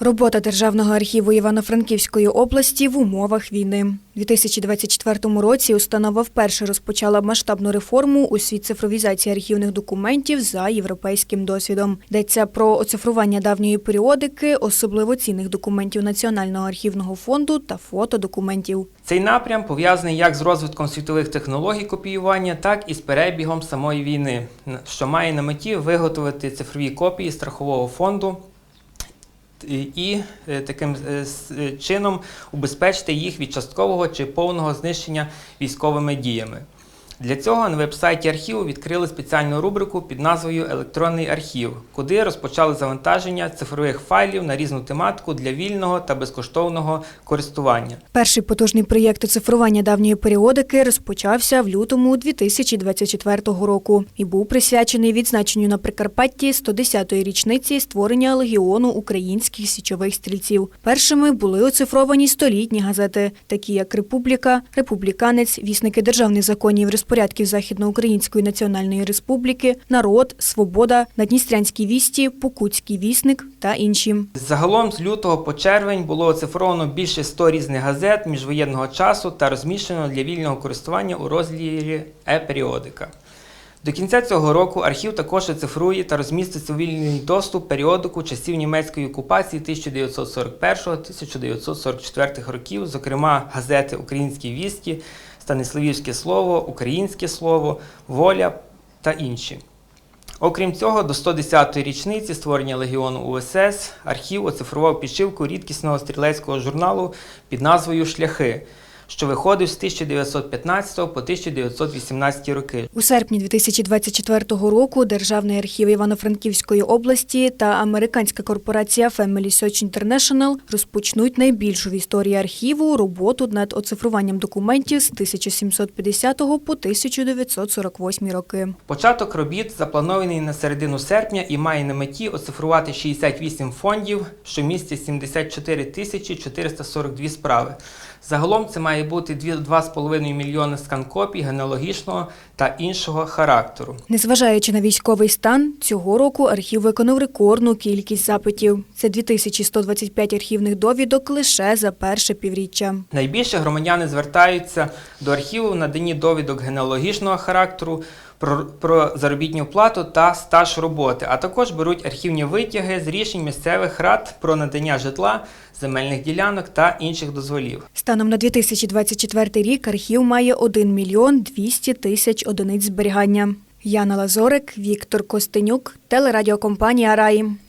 Робота Державного архіву Івано-Франківської області в умовах війни. У 2024 році установа вперше розпочала масштабну реформу у світ цифровізації архівних документів за європейським досвідом. Йдеться про оцифрування давньої періодики, особливо цінних документів Національного архівного фонду та фотодокументів. Цей напрям пов'язаний як з розвитком світових технологій копіювання, так і з перебігом самої війни, що має на меті виготовити цифрові копії страхового фонду і- е, таким е, е, чином убезпечити їх від часткового чи повного знищення військовими діями. Для цього на веб-сайті архіву відкрили спеціальну рубрику під назвою Електронний архів, куди розпочали завантаження цифрових файлів на різну тематику для вільного та безкоштовного користування. Перший потужний проєкт оцифрування давньої періодики розпочався в лютому 2024 року і був присвячений відзначенню на Прикарпатті 110-ї річниці створення легіону українських січових стрільців. Першими були оцифровані столітні газети, такі як Републіка, Републіканець, вісники державних законів і розпорядків Західноукраїнської Національної Республіки, Народ, Свобода, Надністрянські вісті, Покутський вісник та інші. Загалом з лютого по червень було оцифровано більше 100 різних газет міжвоєнного часу та розміщено для вільного користування у розділі е-періодика. До кінця цього року архів також оцифрує та розмістить у вільний доступ періодику часів німецької окупації 1941-1944 років, зокрема газети Українські вісті, Станиславівське слово, Українське слово, Воля та інші. Окрім цього, до 110-ї річниці створення легіону УСС архів оцифрував підшивку рідкісного стрілецького журналу під назвою Шляхи, що виходив з 1915 по 1918 роки. У серпні 2024 року Державний архів Івано-Франківської області та американська корпорація Family Search International розпочнуть найбільшу в історії архіву роботу над оцифруванням документів з 1750 по 1948 роки. Початок робіт запланований на середину серпня і має на меті оцифрувати 68 фондів, що містять 74 тисячі 442 справи. Загалом це має бути дві- 2,5 мільйони скан-копій генеалогічного та іншого характеру. Незважаючи на військовий стан, цього року архів виконав рекордну кількість запитів. Це 2125 архівних довідок лише за перше півріччя. Найбільше громадяни звертаються до архіву в наданні довідок генеалогічного характеру, про, про заробітну плату та стаж роботи, а також беруть архівні витяги з рішень місцевих рад про надання житла, земельних ділянок та інших дозволів. Станом на 2024 рік архів має 1 мільйон 200 тисяч одиниць зберігання. Яна Лазорик, Віктор Костенюк, телерадіокомпанія Раї.